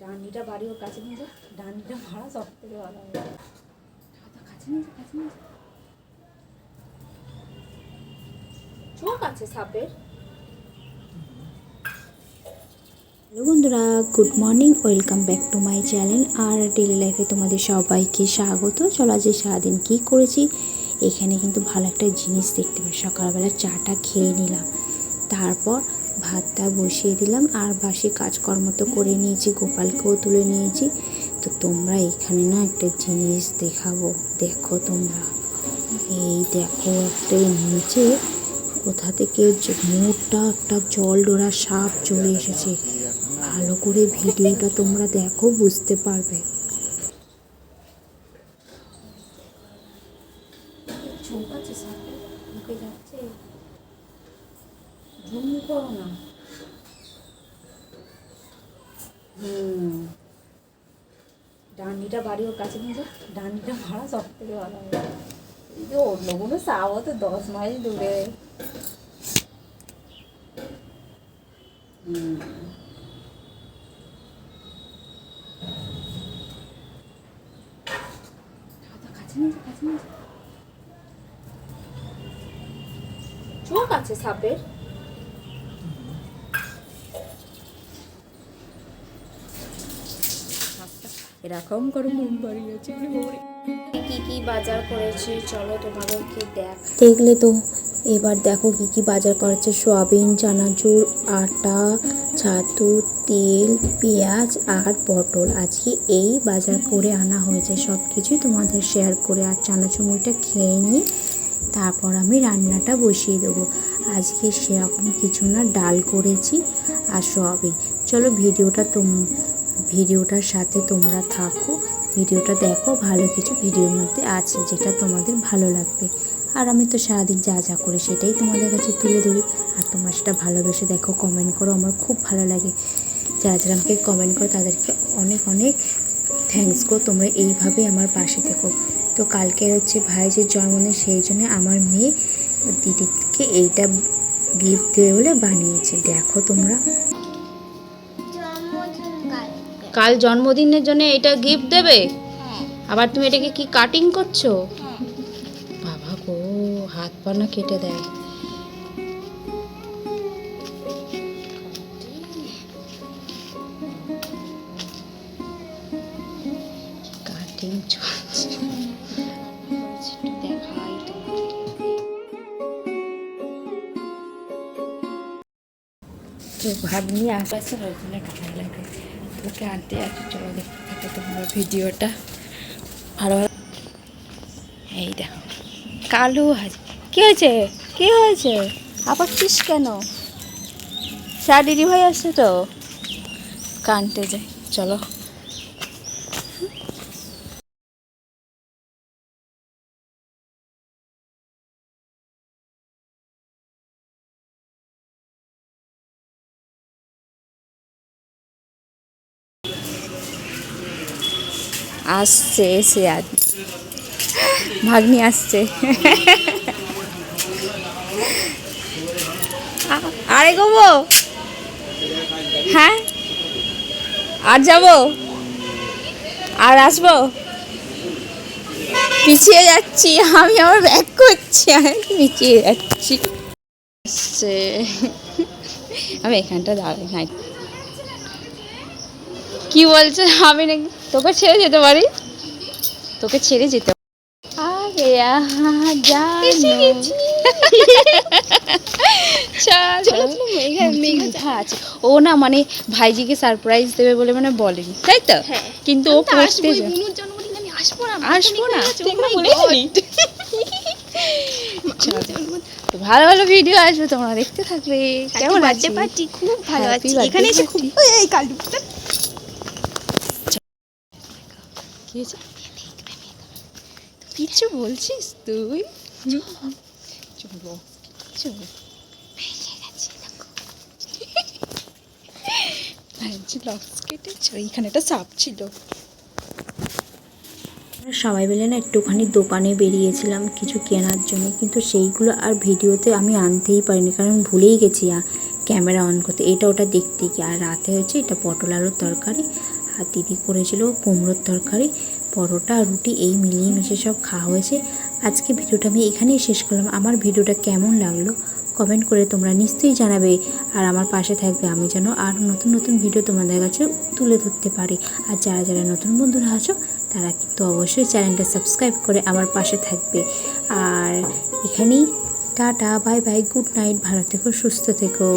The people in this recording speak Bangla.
ডান্ডিটা কাছে নিয়ে যা। ডান্ডিটা মারা সব থেকে ভালো হবে। কাছে নিয়ে যা, কাছে নিয়ে চোখ আছে সাপের। হ্যালো বন্ধুরা, good morning, welcome back to my channel R daily লাইফে তোমাদের সবাইকে স্বাগত। চলো আজ সারাদিন কী করেছি? এখানে কিন্তু ভালো একটা জিনিস দেখতে পাই। সকালবেলা চাটা খেয়ে নিলাম। তারপর ভাতটা বসিয়ে দিলাম আর বাসি কাজকর্ম তো করে নিয়েছি, গোপালকেও তুলে নিয়েছি। তো তোমরা এখানে না একটা জিনিস দেখাবো। দেখো তোমরা। এই দেখো একটা নিচে কোথা থেকে মোটা একটা জল ডোরা সাপ চলে এসেছে। ভালো করে ভিডিওটা তোমরা দেখো, বুঝতে পারবে চোখ আছে সাপের মুখে যাচ্ছে ঝুম করো না। বাড়ি ওর কাছে নিয়ে যা। মারা সব থেকে ভালো হবে। এই যে অন্য কোনো সাপও তো দশ মাইল দূরে। চোখ আছে সাপের। এরকম করে মন বাড়িয়েছে কি কি বাজার করেছি চলো তোমাদেরকে দেখ। দেখলে তো এবার দেখো কি কি বাজার করেছে। সয়াবিন চানাচুর আটা ছাতু তেল পেঁয়াজ আর পটল। আজকে এই বাজার করে আনা হয়েছে। সব কিছুই তোমাদের শেয়ার করে আর চানাচুর মুড়িটা খেয়ে নিয়ে তারপর আমি রান্নাটা বসিয়ে দেবো। আজকে সেরকম কিছু না ডাল করেছি আর সয়াবিন। চলো ভিডিওটা তোম ভিডিওটার সাথে তোমরা থাকো। ভিডিওটা দেখো, ভালো কিছু ভিডিওর মধ্যে আছে যেটা তোমাদের ভালো লাগবে। আর আমি তো সারাদিন যা যা করি সেটাই তোমাদের কাছে তুলে ধরি। আর তোমরা সেটা ভালোবেসে দেখো কমেন্ট করো, আমার খুব ভালো লাগে। যারা যারা আমাকে কমেন্ট করো, তাদেরকে অনেক অনেক থ্যাংকস গো, তোমরা এইভাবে আমার পাশে থেকো। তো কালকে হচ্ছে ভাইয়ের জন্মদিন, সেই জন্য আমার মেয়ে দিদিকে এইটা গিফট দেবে বলে বানিয়েছে। দেখো তোমরা। কাল জন্মদিনের জন্য এটা গিফট দেবে? হ্যাঁ। আবার তুমি এটাকে কি কাটিং করছ? হ্যাঁ। বাবা গো হাত পা না কেটে দেয়। কাটিং চলছে। একটু তো ভাব নিয়ে লাগে তোকে আনতে আছি চলো দেখতে তোমরা ভিডিওটা। ভালো এই দেখো, কালো আছে কি হয়েছে? কি হয়েছে? আবার কিস কেন? স্যার দিদি ভাই আসছে তো। কানতে যাই, চলো। আসছে এসে আজ ভাগ্নি আসছে। আরে গোবো হ্যাঁ? আর যাব? আর আসব? পিছিয়ে যাচ্ছি, আমি আমার ব্যাক করছি, আমি পিছিয়ে যাচ্ছি। আসছে। আমি এখানটা দাঁড়াই কি বলছে? আমি নাকি তোকে ছেড়ে যেতে পারি? তোকে ছেড়ে যেতে আগে আহা জানো। আছে। ও না মানে ভাইজিকে সারপ্রাইজ দেবে বলে মানে বলেনি তাই তো? কিন্তু ও করতে আসব না তো ভালো ভালো ভিডিও আসবে তোমরা দেখতে থাকবে। কেমন আছে পার্টি খুব ভালো আছে। এখানে এসে খুব এই কালু কিছু বলছিস তুই? চলো চলো লক্স কেটেছ? এইখানে একটা সাপ ছিল। সবাই মিলে না একটুখানি দোকানে বেরিয়েছিলাম কিছু কেনার জন্য কিন্তু সেইগুলো আর ভিডিওতে আমি আনতেই পারিনি কারণ ভুলেই গেছি ক্যামেরা অন করতে। এটা ওটা দেখতে গিয়ে। আর রাতে হয়েছে এটা পটল আলুর তরকারি। আর দিদি করেছিল কুমড়োর তরকারি, পরোটা, রুটি, এই মিলিয়ে মিশে সব খাওয়া হয়েছে। আজকে ভিডিওটা আমি এখানেই শেষ করলাম। আমার ভিডিওটা কেমন লাগল কমেন্ট করে তোমরা নিশ্চয়ই জানাবে। আর আমার পাশে থাকবে আমি যেন আর নতুন নতুন ভিডিও তোমাদের কাছে তুলে ধরতে পারি। আর যারা যারা নতুন বন্ধুরা আছো, তারা কিন্তু অবশ্যই চ্যানেলটা সাবস্ক্রাইব করে আমার পাশে থাকবে। আর এখানেই tata, bye bye, good night, ভালো থেকো, সুস্থ থেকো।